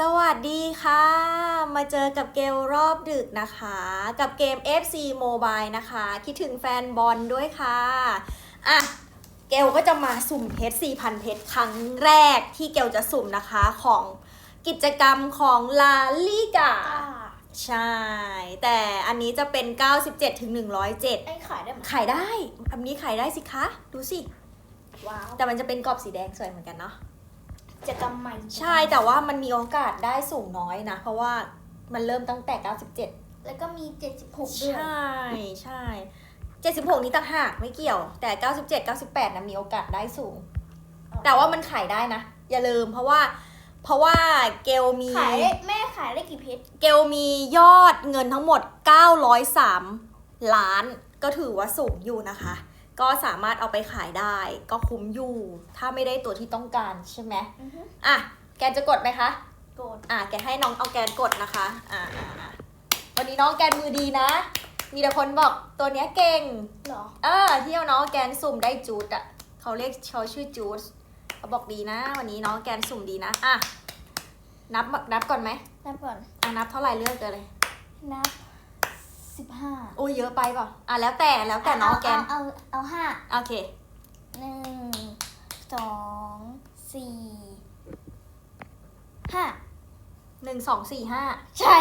สวัสดีค่ะ มาเจอกับเกลรอบดึกนะคะ กับเกม FC Mobile นะคะ คิดถึงแฟนบอลด้วยค่ะ อะ เกลก็จะมาสุ่มเพชร 4,000 เพชรครั้งแรกที่เกลจะสุ่มนะคะของกิจกรรมของลาลิกา ใช่ แต่อันนี้จะเป็น 97ถึง107 ไอ้ขายได้ไหมขายได้ อันนี้ขายได้สิคะ ดูสิ ว้าว แต่มันจะเป็นกรอบสีแดงสวยเหมือนกันเนาะกิ จกรรมใหม่ ใช่แต่ว่ามันมีโอกาสได้สูงน้อยนะ เพราะว่ามันเริ่มตั้งแต่ 97 แล้วก็มี 76 ด้วย ใช่ใช่76 นี้ต่างหากไม่เกี่ยว แต่ 97 98นะมีโอกาสได้สูง แต่ว่ามันขายได้นะ อย่าลืมเพราะว่า เพราะว่าเกลมี ขายได้แม่ขายได้กี่เพชรเกลมียอดเงินทั้งหมด 903 ล้าน ก็ถือว่าสูงอยู่นะคะ ก็สามารถเอาไปขายได้ ก็คุ้มอยู่ ถ้าไม่ได้ตัวที่ต้องการใช่ไหมอือฮึอะ แกนจะกดไหมคะโกด อะ แกให้น้องเอาแกนกดนะคะอ่าอ่าอ่าวันนี้น้องแกนมือดีนะ มีแต่คนบอกตัวเนี้ยเก่งเหรอ เออที่เอาน้องแกนสุ่มได้จูดอะ เขาเรียกเขาชื่อจูดเขาบอกดีนะ วันนี้น้องแกนสุ่มดีนะ อะ นับนับก่อนไหม นับก่อน อะนับเท่าไหร่เลือกเลย นับ สิบห้าอุ้ยเยอะไปเปล่าอะแล้วแต่แล้วแต่น้องแกนเอาเอาห้าโอเคหนึ่งสองสี่ห้าหนึ่งสองสี่ห้าใช่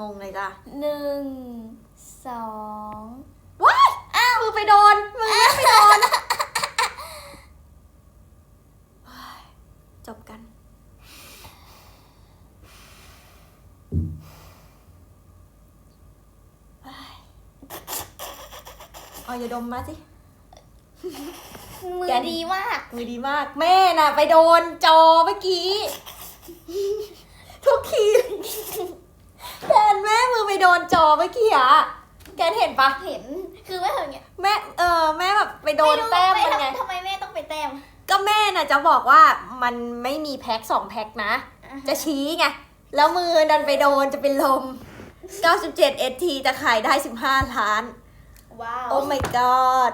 งงเลยจ้ะหนึ่งสองว้ายอ้าวมือไปโดนมือไปโดนเฮ้ยจบกัน เอาอย่าดมมาสิ มือแกน ดีมาก มือดีมาก แม่น่ะ ไปโดนจอเมื่อกี้ ทุกทีแกนแม่มือไปโดนจอเมื่อกี้อะแกนเห็นปะเห็น คือว่าอย่างเงี้ยแม่เออแม่แบบไปโดนไม่รู้แต้มไม่มันไง ทำไมแม่ต้องไปแต้มก็แม่น่ะจะบอกว่ามันไม่มีแพ็คสองแพ็คนะ จะชี้ไง แล้วมือดันไปโดนจะเป็นลม 97 ST จะขายได้ 15 ล้าน ว้าว โอ้ my god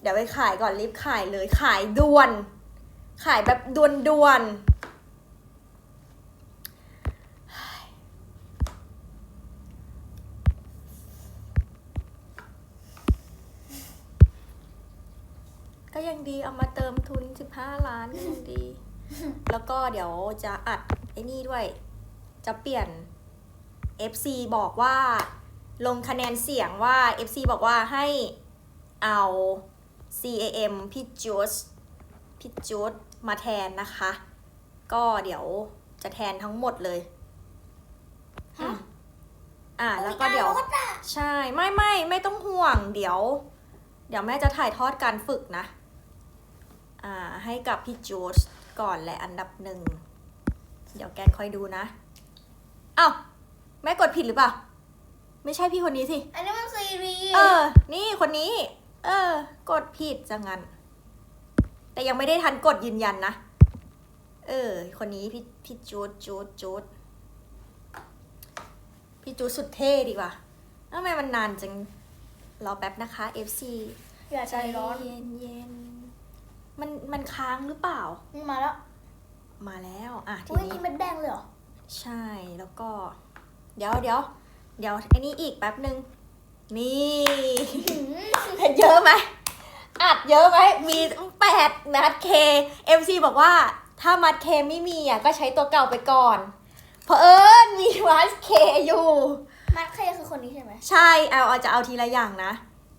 เดี๋ยวไปขายก่อนรีบขายเลยขายด่วน ขายแบบด่วนด่วนๆก็ยังดีเอามาเติมทุน 15 ล้านก็ยังดี แล้วก็เดี๋ยวจะอัดไอ้นี่ด้วย จะเปลี่ยน FC บอกว่า ลงคะแนนเสียงว่า FC บอกว่าให้เอา CAM พี่จูสพี่จูสมาแทนนะคะ ก็เดี๋ยวจะแทนทั้งหมดเลยฮะอ่าแล้วก็เดี๋ยวโอ้ยตายแล้วใช่ไม่ไม่ไม่ต้องห่วง เดี๋ยว เดี๋ยวแม่จะถ่ายทอดการฝึกนะ อ่า ให้กับพี่จูสก่อนแหละอันดับหนึ่ง เดี๋ยวแกนคอยดูนะอ้าวแม่กดผิดหรือเปล่า ไม่ใช่พี่คนนี้สิ อันนี้มันซีรีส์เออ นี่คนนี้ เออ กดผิดจังงั้น แต่ยังไม่ได้ทันกดยืนยันนะ เออ คนนี้พี่พี่จูดจูดจูดพี่จูดสุดเท่ดีกว่าทำไมมันนานจัง รอแป๊บนะคะ FC อย่าใจร้อนเย็นเย็นๆมันมันค้างหรือเปล่า นี่มาแล้ว มาแล้ว อะทีอุ้ยนี้นี่เม็ดแดงเลยเหรอ ใช่แล้วก็ เดี๋ยวเดี๋ยว เดี๋ยวไอ้นี่อีกแป๊บหนึ่งนี่เห็นเยอะไหมอัดเยอะไหมมีแปดมัดเค MC บอกว่าถ้ามัดเคไม่มีอะก็ใช้ตัวเก่าไปก่อน เพราะเอิญมีมัดเคอยู่มาร์คเคคือคนนี้ใช่ไหมใช่เอาเอาจะเอาทีละอย่างนะ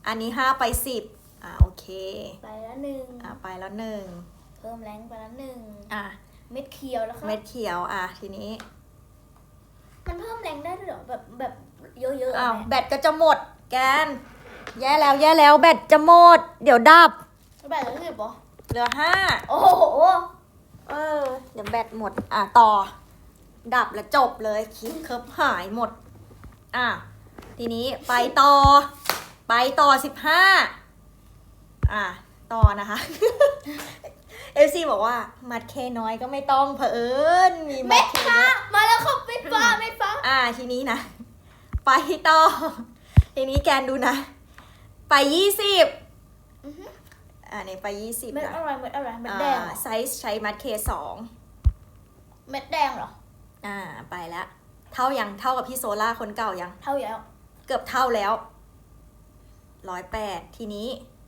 อันนี้ห้าไปสิบอะโอเค ไปแล้วหนึ่งอะไปแล้วหนึ่งเพิ่มแรงไปแล้วหนึ่งอะเม็ดเขียวแล้วครับเม็ดเขียวอะทีนี้ มันเพิ่มแรงได้ด้วยเหรอแบบแบบเยอะๆอ้าวอะแบตก็จะหมด แกน แย่แล้วแย่แล้วแบตจะหมด เดี๋ยวดับแม่แบบรู้สึกปะเหลือห้าโอ้โหเออ เดี๋ยวแบตหมด อะต่อ ดับแล้วจบเลยคลิปเคิร์ฟหายหมด อะทีนี้ไปต่อ ไปต่อสิบห้าอะต่อนะคะ เอฟซีบอกว่ามัดเคน้อยก็ไม่ต้องเผอิญมีมัเม็ดดเคฟ้าเยอะมาแล้วครับเม็ดฟ้าเม็ดฟ้าอะทีนี้นะ ไปต่อ ทีนี้แกนดูนะ ไปยี่สิบอือฮึอะเนี่ยไปยี่สิบเม็ดนะอะไรเม็ดอะไรเม็ดแดงเหรออ่าไซส์ใช้มัดเคสองเม็ดแดงเหรออ่าไปแล้วเท่ายังเท่ากับพี่โซล่าคนเก่ายัง เท่าอยู่แล้วเกือบเท่าแล้วร้อยแปดทีนี้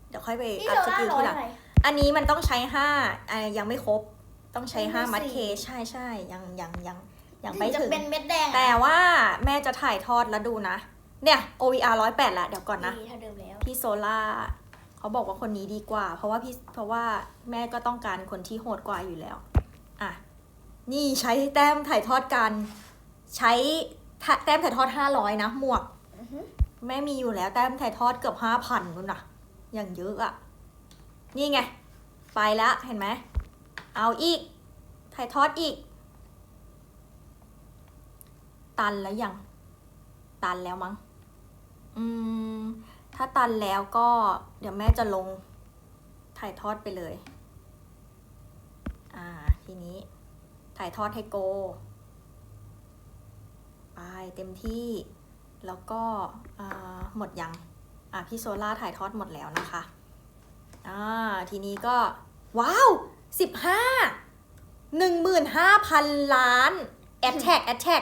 เดี๋ยวค่อยไปนี่อัพโซสล่ากิลร้อทียหลัง อะไร อันนี้มันต้องใช้ห้าอ่ายังไม่ครบ ต้องใช้ยังไม่ห้ามัดสี่เคใช่ใช่ยังยังยังยังถึไม่งจะถึง เป็นเม็ดแดงแต่ว่าแม่จะถ่ายทอดแล้วดูนะ เนี่ย OVR ร้อยแปดละเดี๋ยวก่อนนะดีเท่าเดิมแล้ว พี่โซล่าเขาบอกว่าคนนี้ดีกว่า เพราะว่าพี่เพราะว่าแม่ก็ต้องการคนที่โหดกว่าอยู่แล้ว อะ นี่ใช้แต้มถ่ายทอดกัน ใช้ถ่าแต้มถ่ายทอดห้าร้อยนะหมวกอือฮึแม่มีอยู่แล้วแต้มถ่ายทอดเกือบห้าพันนู่นนะอย่างเยอะอะ นี่ไง ไปแล้วเห็นไหม เอาอีก ถ่ายทอดอีก ตันแล้วยัง ตันแล้วมั้ง อืม ถ้าตันแล้วก็ เดี๋ยวแม่จะลง ถ่ายทอดไปเลย อ่า ทีนี้ ถ่ายทอดให้โก ไปเต็มที่ แล้วก็หมดยัง อะพี่โซล่าถ่ายทอดหมดแล้วนะคะ อ่าทีนี้ก็ ว้าวสิบห้าหนึ่งหมื่นห้าพันล้านแอดแท็กแอดแท็ก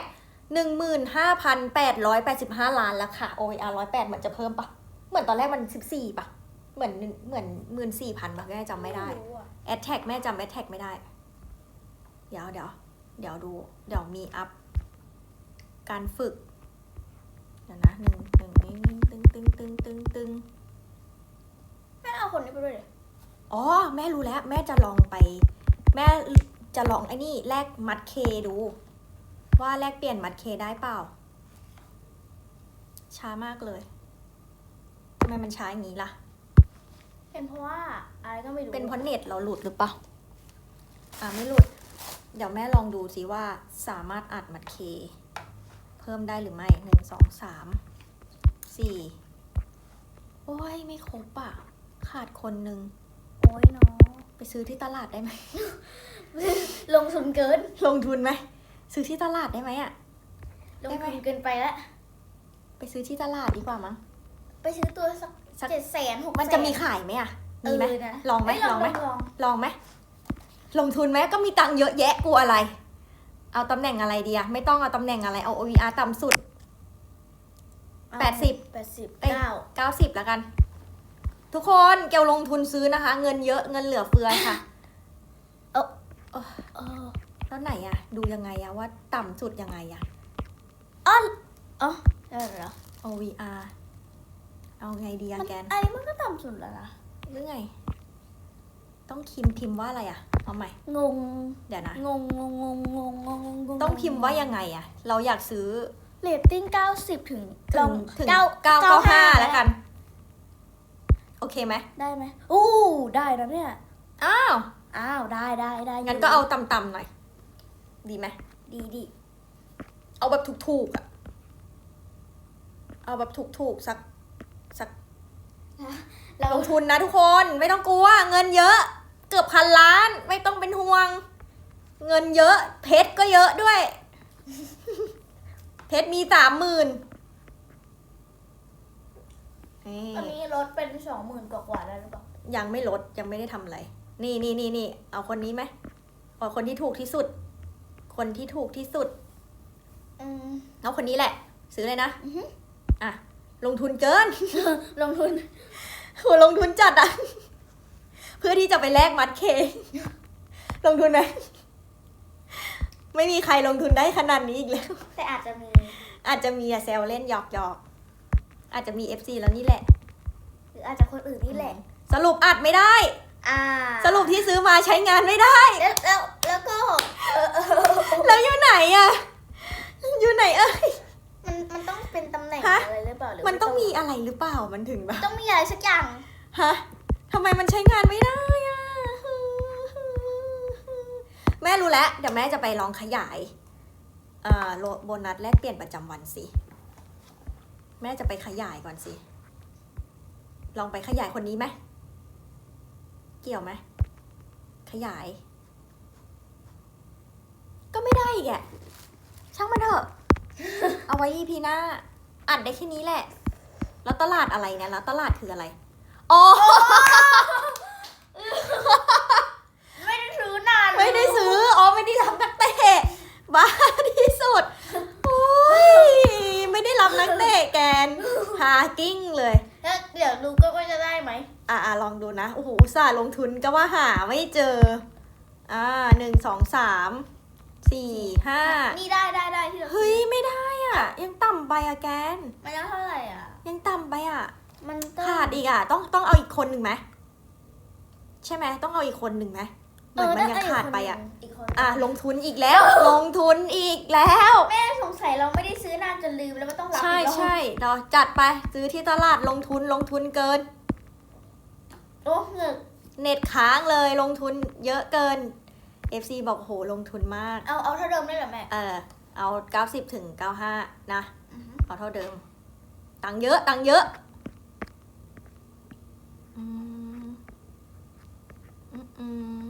หนึ่งหมื่นห้าพันแปดร้อยแปดสิบห้าล้านแล้วค่ะ OER ร้อยแปดเหมือนจะเพิ่มปะเหมือนตอนแรกมันสิบสี่ปะเหมือนเหมือนหมื่นสี่พันปะแม่จำไม่ได้รู้อะแอดแท็กแม่จำแอดแท็กไม่ได้ เดี๋ยวเดี๋ยวเดี๋ยวดู เดี๋ยวมีอัพ การฝึก เดี๋ยวนะหนึ่งหนึ่งตึงตึงตึงตึงตึง แม่เอาคนนี้ไปด้วยเลยอ๋อ แม่รู้แล้ว แม่จะลองไป แม่จะลองไอ้นี่แลกมัดเคดู ว่าแลกเปลี่ยนมัดเคได้เปล่า ช้ามากเลยทำไมมันช้าอย่างนี้ล่ะ เป็นเพราะว่าอะไรก็ไม่รู้เป็นเพราะเน็ตเราหลุดหรือเปล่าอ่าไม่หลุด เดี๋ยวแม่ลองดูสิว่าสามารถอัดมัดเค เพิ่มได้หรือไม่หนึ่งสองสามสี่โอ้ย ไม่ครบอะ ขาดคนหนึ่งโอ้ยเนาะไปซื้อที่ตลาดได้ไหม ลงทุนเกิน ลงทุนไหม ซื้อที่ตลาดได้ไหมอะลงได้ไหมทุนเกินไปแล้วไปซื้อที่ตลาดดีกว่ามั้ง ไปซื้อตัวสักสัก เจ็ดแสนหก มันจะมีขายไหมอะมีไหมนะลองไหมเยลองไหมลอง ลองไหมลงทุนไหมก็มีตังค์เยอะแยะกลัวอะไร เอาตำแหน่งอะไรดีอะไม่ต้องเอาตำแหน่งอะไรเอา OVR ต่ำสุดเอาแปดสิบ แปดสิบเอ้ย เก้า90แล้วกัน ทุกคนเกลลงทุนซื้อนะคะ เงินเยอะเงินเหลือเฟือค่ะเออแล้วไหนอะดูยังไงอะว่าต่ำสุดยังไงอะอ๋ออ๋อได้เหรอ OVR เอาไงดีอะมันแกนอันนี้มันก็ต่ำสุดแล้วนะ หรือไง ต้องพิมพ์พิมพ์ว่าอะไรอะเอาใหม่ งง เดี๋ยวนะ งงงงงงงงงงงต้องพิมพ์ว่ายังไงอะเราอยากซื้อเรตติ้งเก้าสิบถึงถึลองถึงเก้าเก้าเก้าห้าแล้วกัน โอเคไหมได้ไหมอู้ได้นะเนี่ย อ้าวอ้าวได้ได้ได้ยู่งั้นก็เอาต่ำๆหน่อย ดีไหมดีดีเอาแบบถูกๆอะเอาแบบถูกๆสักสักเราลงทุนนะทุกคนไม่ต้องกลัว เงินเยอะ เกือบพันล้านไม่ต้องเป็นห่วง เงินเยอะ เพชรก็เยอะด้วย เพชรมีสามหมื่น อันนี้ลดเป็นสองหมื่นกว่าๆแล้วหรือเปล่ายังไม่ลดยังไม่ได้ทำอะไร นี่นี่นี่นี่เอาคนนี้ไหมเอาคนที่ถูกที่สุด คนที่ถูกที่สุด อืมเอาคนนี้แหละ ซื้อเลยนะอือฮึอะลงทุนเกิน ลงทุนโหลงทุนจัดอะเพื่อที่จะไปแลกมัดเคลงทุนไหมไม่มีใครลงทุนได้ขนาดนี้อีกแล้ว แต่อาจจะมี อาจจะมีอะแซลเล่นหยอกหยอก อาจจะมี FC แล้วนี่แหละ หรืออาจจะคนอื่นนี่แหละ สรุปอัดไม่ได้ อ่าสรุปที่ซื้อมาใช้งานไม่ได้ แล้วแล้วแล้วก็เออเออแล้วอยู่ไหนอะอยู่ไหนเอ้ย มันมันต้องเป็นตำแหน่งฮะ อะไรหรือเปล่าหรือมันต้องมีไอะไรหรือเปล่ามันถึงแบบต้องมีอะไรสักอย่าง ฮะทำไมมันใช้งานไม่ได้อะแม่รู้แล้วเดี๋ยวแม่จะไปลองขยายอ่าโลโบนัสแลกเปลี่ยนประจำวันสิ แม่จะไปขยายก่อนสิ ลองไปขยายคนนี้ไหม เกี่ยวไหม ขยาย ก็ไม่ได้อีกแกช่างมันเถอะ เอาไว้ EP หน้าอัดได้แค่นี้แหละ แล้วตลาดอะไรเนี่ย แล้วตลาดคืออะไร อ๋อ ไม่ได้ซื้อนานไม่ได้ซื้อ อ๋อ ไม่ได้รับนักเตะบ้าที่สุด โอ้ย ไม่ได้รับนักเตะแกนหากิ้งเลย แล้วเดี๋ยวดูก็ว่าจะได้ไหมอะอะลองดูนะโอ้โหอุตส่าห์ลงทุนก็ว่าหาไม่เจอ อ่าหนึ่งสองสามสี่ห้านี่ได้ได้ได้ที่เราเฮ้ยไม่ได้อะ ยังต่ำไปอะแกน มันยังเท่าไหร่อะ ยังต่ำไปอะ มันต้องขาดอีกอะ ต้องต้องเอาอีกคนหนึ่งไหมใช่ไหมต้องเอาอีกคนหนึ่งไหม เหมือนมันยังขาดไปอะ อีกคนอะลงทุนอีกแล้ว ลงทุนอีกแล้ว แม่สงสัยเราไม่ได้ซื้อนานจนลืมแล้วไม่ต้องรับใช่อีกรอบใช่เราจัดไปซื้อที่ตลาดลงทุนลงทุนเกิน โอ้เหงึกเน็ตค้างเลยลงทุนเยอะเกิน FC บอกโหลงทุนมาก เอาเอาเท่าเดิมได้เหรอแม่เออเอา 90 ถึง 95 นะ อือฮึเอาเท่าเดิม ตังค์เยอะตังค์เยอะอืมอืมอืม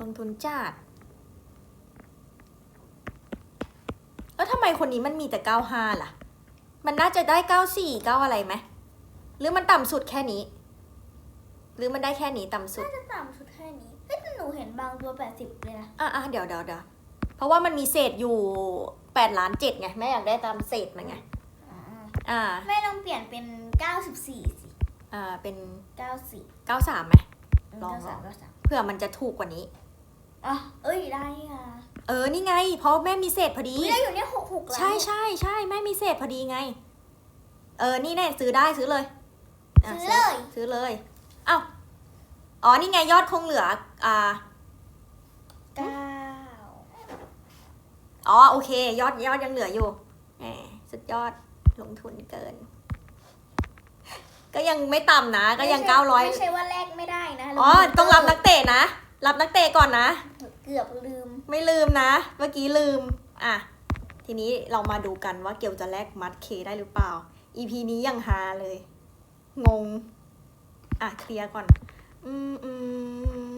ลงทุนจัดแล้วทำไมคนนี้มันมีแต่95ล่ะ มันน่าจะได้94 9อะไรไหม หรือมันต่ำสุดแค่นี้ หรือมันได้แค่นี้ต่ำสุด น่าจะต่ำสุดแค่นี้เฮ้ยแต่หนูเห็นบางตัว80เลยนะอะอะเดี๋ยวเดี๋ยวเดี๋ยวเพราะว่ามันมีเศษอยู่แปดล้านเจ็ดไงแม่อยากได้ตามเศษมันไง อ่าแม่ลองเปลี่ยนเป็น94สิอ่า เป็น94เก้าสามไหมลอง93 93เผื่อมันจะถูกกว่านี้ อะเอ้ยได้ค่ะเออนี่ไง เพราะแม่มีเศษพอดีไม่ได้อยู่เนี่ย6 6ล้านใช่ใช่ใช่แม่มีเศษพอดีไง เออนี่แน่ซื้อได้ซื้อเลยะซื้อเลยซื้อเลยเอ้าอ๋อนี่ไงยอดคงเหลืออ่าเก้าอ๋อโอเค ยอดยอดยังเหลืออยู่แหมสุดยอดลงทุนเกิน ก็ยังไม่ต่ำนะ ก็ยังไม่เก้าใช่ร้อยไม่ใช่ว่าแลกไม่ได้นะอ๋อต้องรับนักเตะนะ รับนักเตะก่อนนะ เกือบลืม ไม่ลืมนะ เมื่อกี้ลืม อะ ทีนี้เรามาดูกันว่าเกียวจะแลกมัดเคได้หรือเปล่า EP นี้ยังฮาเลย งง อะ เคลียร์ก่อน อืมอืม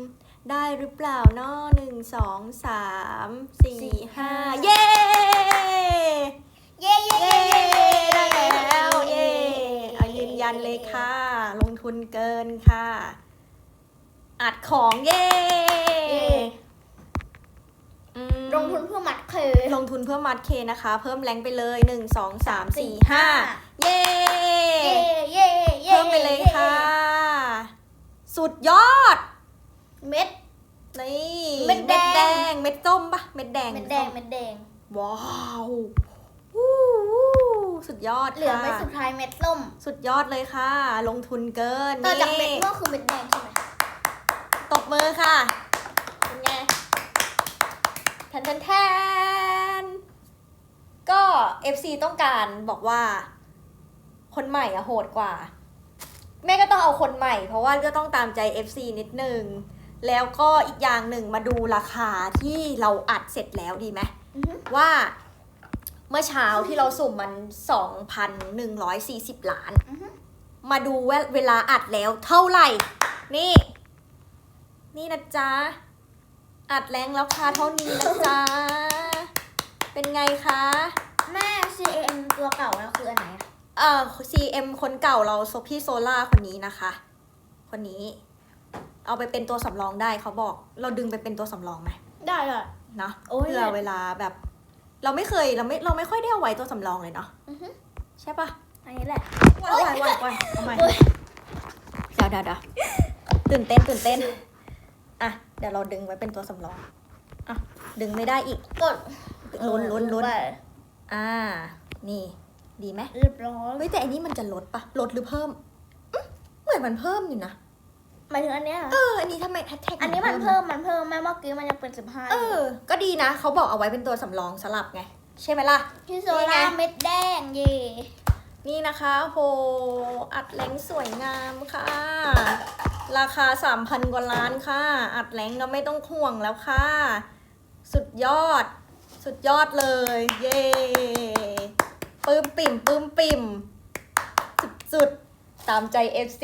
ได้หรือเปล่าเนาะหนึ่งสองสามสี่ห้าเย้ เย้เย้เย้เย้ได้แล้ว เย้เอายืนยันเลยค่ะ ลงทุนเกินค่ะ อัดของเย้อืมลงทุนเพื่อมัดเคยลงทุนเพื่อมัดเคนะคะ เพิ่มแรงไปเลยหนึ่งสองสามสี่ห้าเย้เย้เย้เย้เพิ่มไปเลยค่ะ สุดยอด เม็ดนี่เม็ดแดงแดง เม็ดส้มปะเม็ดแดง เม็ดแดง เม็ดแดง ว้าววู้วู้สุดยอดเหลือค่ะเม็ดสุดท้ายเม็ดส้ม สุดยอดเลยค่ะ ลงทุนเกินต่อจากเม็ดนี่ม่วงคือเม็ดแดงใช่ไหม ตบมือค่ะ เป็นไงแทนแทนแทนก็ FC ต้องการบอกว่า คนใหม่อะโหดกว่า แม่ก็ต้องเอาคนใหม่ เพราะว่าก็ต้องตามใจ FC นิดนึง แล้วก็อีกอย่างหนึ่งมาดูราคาที่เราอัดเสร็จแล้วดีไหมอือฮึว่าเมื่อเช้าที่เราสุ่มมัน 2,140 ล้านอือฮึมาดูว่าเวลาอัดแล้วเท่าไหร่ นี่ นี่นะจ๊ะ อัดแรงแล้วค่ะเท่านี้นะจ๊ะ เป็นไงคะ แม่ CM ตัวเก่าเราคืออันไหนอะเอ่อ CM คนเก่าเราซบพี่โซล่าคนนี้นะคะ คนนี้ เอาไปเป็นตัวสำรองได้เขาบอก เราดึงไปเป็นตัวสำรองไหมได้เลย เนาะโอ้ย เพื่อเวลาแบบ เราไม่เคยเราไม่เราไม่ค่อยได้เอาไว้ตัวสำรองเลยเนาะอือฮึใช่ปะอันนี้แหละว้ายว้ายว้ายว้ายทำไมโอ๊ย เดี๋ยวเดี๋ยวเดี๋ยวตื่นเต้นตื่นเต้น อะ เดี๋ยวเราดึงไว้เป็นตัวสำรอง อะ ดึงไม่ได้อีก กดลุ้นลุ้นลุ้นไปอ่า นี่ ดีไหมเรียบร้อยเฮ้ยแต่อันนี้มันจะลดปะลดหรือเพิ่มอื้อเหมือนมันเพิ่มอยู่นะหมายถึงอันเนี้ยเหรอเออ อันนี้ทำไมแฮชแท็กอันนี้มันเพิ่ม มันเพิ่มแม่เมื่อกี้มันยังเป็นสิบห้าเออ ก็ดีนะ เขาบอกเอาไว้เป็นตัวสำรองสลับไง ใช่ไหมล่ะ พี่โซนี่ไงล่าเม็ดแดงเย่ นี่นะคะโหอัดแรงสวยงามค่ะ ราคา 3,000 กว่าล้านค่ะ อัดแรงก็ไม่ต้องห่วงแล้วค่ะ สุดยอด สุดยอดเลย เย้ปื้มปิ่มปื้มปิ่มสุดๆตามใจ FC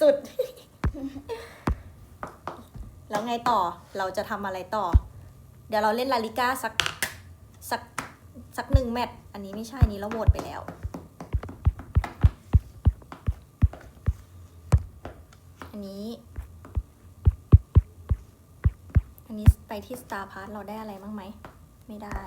สุดๆ แล้วไงต่อเราจะทำอะไรต่อ เดี๋ยวเราเล่นลาลิก้าสักสักสักหนึ่งแมตช์อันนี้ไม่ใช่นนี้เราโหวตไปแล้ว อันนี้ อันนี้ไปที่ Star p a s s เราได้อะไรบ้างไหมไหนไม่ได้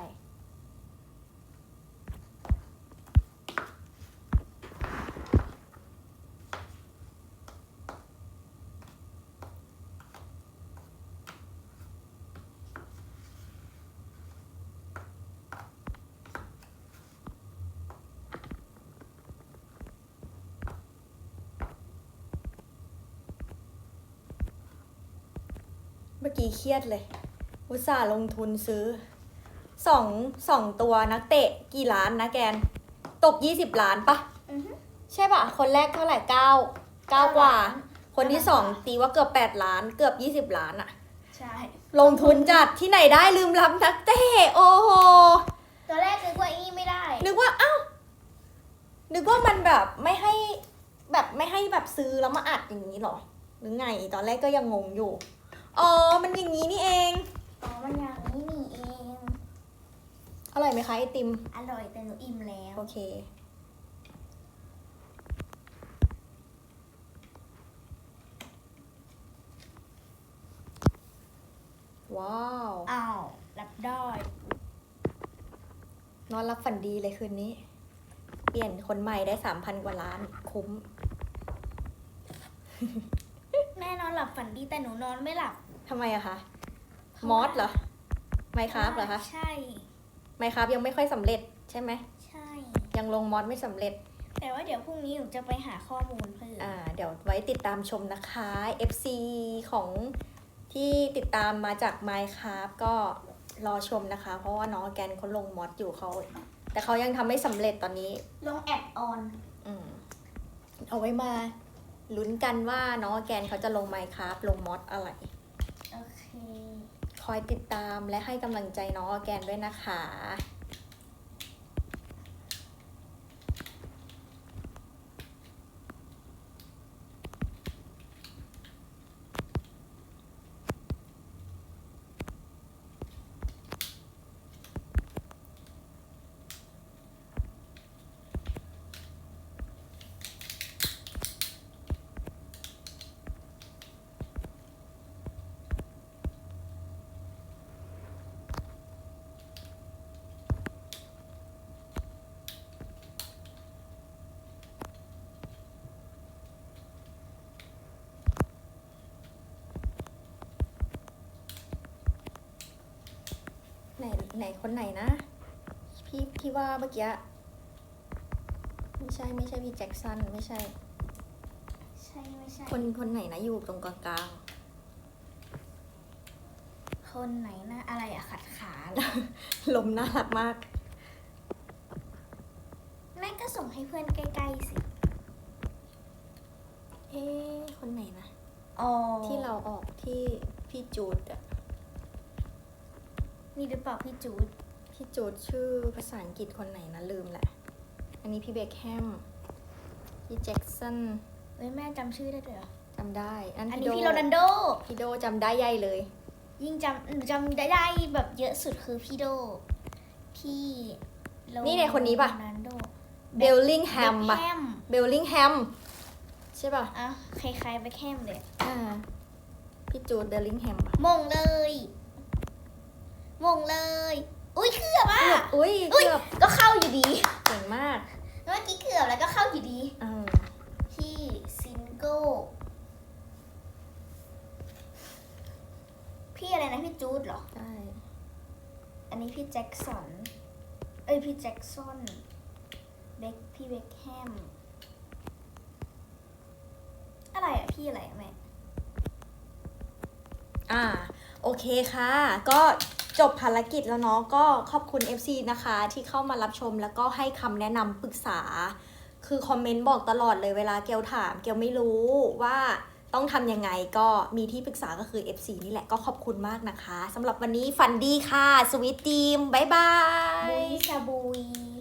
เมื่อกี้เครียดเลย อุตส่าห์ลงทุนซื้อสองสองตัวนักเตะกี่ล้านนะแกน ตกยี่สิบล้านปะอือฮึ ใช่ปะคนแรกเท่าไหร่เก้าเก้ากว่าล้าน คนที่สองเก้าล้านตีว่าเกือบแปดล้าน เกือบยี่สิบล้านอะใช่ ลงทุนจัดที่ไหนได้ลืมรับนักเตะโอ้โห ตอนแรกนึกว่าอีไม่ได้ นึกว่าเอ้านึกว่ามันแบบไม่ให้แบบไม่ให้แบบซื้อแล้วมาอัดอย่างนี้หรอ หรือไง ตอนแรกก็ยังงงอยู่ อ๋อ มันอย่างนี้นี่เอง อ๋อ มันอย่างนี้นี่เอง อร่อยไหมคะไอติม อร่อยแต่หนูอิ่มแล้ว โอเคว้าวอ้าวรับได้นอนรับฝันดีเลยคืนนี้ เปลี่ยนคนใหม่ได้สามพันกว่าล้าน คุ้ม แม่นอนหลับฝันดีแต่หนูนอนไม่หลับ ทำไมอะคะมอสเหรอไมค์ครับเหรอคะใช่ไมค์ครับยังไม่ค่อยสำเร็จใช่ไหมใช่ ยังลงมอสไม่สำเร็จ แต่ว่าเดี๋ยวพรุ่งนี้หนูจะไปหาข้อมูลเพิ่มอ่า เดี๋ยวไว้ติดตามชมนะคะ FC ของที่ติดตามมาจาก Minecraft ก็รอชมนะคะ เพราะว่าน้องแกนเขาลงมอดอยู่เขาแต่เขายังทำไม่สำเร็จตอนนี้ ลงแอดออนอืมเอาไว้มาลุ้นกันว่าน้องแกนเขาจะลง Minecraft ลงมอดอะไรโอเค คอยติดตามและให้กำลังใจน้องออแกนด้วยนะคะ ไหนไหนคนไหนนะ พี่พี่ว่าเมื่อกี้ไม่ใช่ไม่ใช่พี่แจ็คสันไม่ใช่ ใช่ไม่ใช่ คนคนไหนนะอยู่ตรงกลางคนไหนนะอะไรอะขัดขาเหรอๆลมน่ารักมาก แม่ก็ส่งให้เพื่อนใกล้ๆสิ เอ๊ะคนไหนนะ อ๋อ ที่เราออกที่พี่จูดอะ นี่หรือเปล่าพี่จูดพี่จูดชื่อภาษาอังกฤษคนไหนนะลืมแหละ อันนี้พี่เบคแฮม พี่แจ็คสันเอ้ยแม่จำชื่อได้ด้วยเหรอจำได้อันอันพี่นี้โดพี่โรนันโด พี่โดจำได้ใหญ่เลย ยิ่งจำหนูจำได้แบบเยอะสุดคือพี่โด พี่โรนี่ไงคนนี้ปะ โรนันโดเบลลิงแฮมแบ็ปะคแฮมเบลลิงแฮม ใช่ป่ะ อะคล้ายๆแบ็คแฮมเลย อ่า พี่จูดเบลลิงแฮมปะมงเลย มงเลย อุ้ยเกือบอะ อุ้ยอุ้ยเกือบก็เข้าอยู่ดี เก่งมากเมื่อกี้เกือบแล้วก็เข้าอยู่ดีอ่าพี่ซิงโก้พี่อะไรนะพี่จูดเหรอได้อันนี้พี่แจ็คสัน เอ้ยพี่แจ็คสัน เบคพี่เบคแฮม อะไรอะพี่อะไรอะแม่ อ่า โอเคค่ะ ก็ จบภารกิจแล้วเนาะก็ขอบคุณ FC นะคะ ที่เข้ามารับชมแล้วก็ให้คำแนะนำปรึกษา คือคอมเมนต์บอกตลอดเลยเวลาเกียวถาม เกียวไม่รู้ว่าต้องทำยังไงก็มีที่ปรึกษาก็คือ FC นี่แหละก็ขอบคุณมากนะคะสำหรับวันนี้ฝันดีค่ะ สวิตทีมบ๊ายบาบุยชาบุย